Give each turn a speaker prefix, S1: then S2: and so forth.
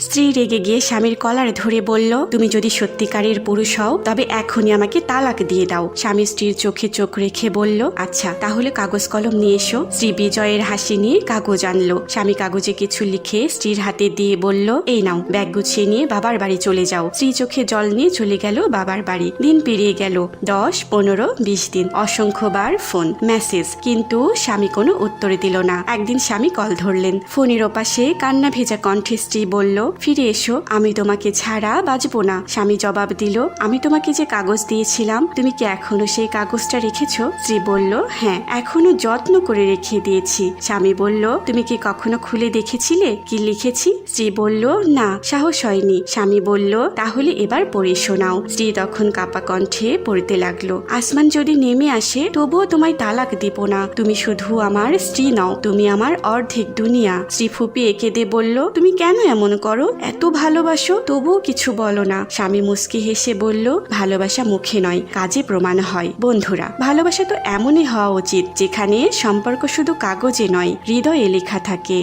S1: স্ত্রী রেগে গিয়ে স্বামীর কলার ধরে বলল, তুমি যদি সত্যিকারের পুরুষ হও, তবে এখনই আমাকে তালাক দিয়ে দাও। স্বামী স্ত্রীর চোখে চোখ রেখে বলল আচ্ছা তাহলে কাগজ কলম নিয়ে এসো। স্ত্রী বিজয়ের হাসি নিয়ে কাগজ আনলো। স্বামী কাগজে কিছু লিখে স্ত্রীর হাতে দিয়ে বলল, এই নাও, ব্যাগ গুছিয়ে নিয়ে বাবার বাড়ি চলে যাও। স্ত্রী চোখে জল নিয়ে চলে গেল বাবার বাড়ি। দিন পেরিয়ে গেল, দশ, পনেরো, বিশ দিন। অসংখ্যবার ফোন, মেসেজ, কিন্তু স্বামী কোনো উত্তর দিল না। একদিন স্বামী কল ধরলেন। ফোনের ওপাশে কান্না ভেজা কণ্ঠে স্ত্রী বলল ফিরে এসো, আমি তোমাকে ছাড়া বাঁচবো না। স্বামী জবাব দিল, আমি তোমাকে যে কাগজ দিয়েছিলাম, তুমি কি এখনও সেই কাগজটা রেখেছো? স্ত্রী বলল হ্যাঁ এখনও যত্ন করে রেখে দিয়েছি। স্বামী বলল, তুমি কি কখনো খুলে দেখেছিলে? কি লিখেছি? স্ত্রী বলল, না, সাহস হয়নি। স্বামী বলল, তাহলে এবার পড়ে শোনাও। স্ত্রী তখন কাপা কণ্ঠে পড়তে লাগল। আসমান যদি নেমে আসে, তবুও তোমায় তালাক দিব না। তুমি শুধু আমার স্ত্রী নও, তুমি আমার অর্ধেক দুনিয়া। স্ত্রী ফুপিয়ে কেঁদে বলল, তুমি কেন এমন করো, এত ভালোবাসো, তবুও কিছু বলো না। স্বামী মুস্কি হেসে বলল, ভালোবাসা মুখে নয়, কাজে প্রমাণ হয়। বন্ধুরা, ভালোবাসা তো এমনই হওয়া উচিত, যেখানে সম্পর্ক শুধু কাগজে নয়, হৃদয়ে লেখা থাকে।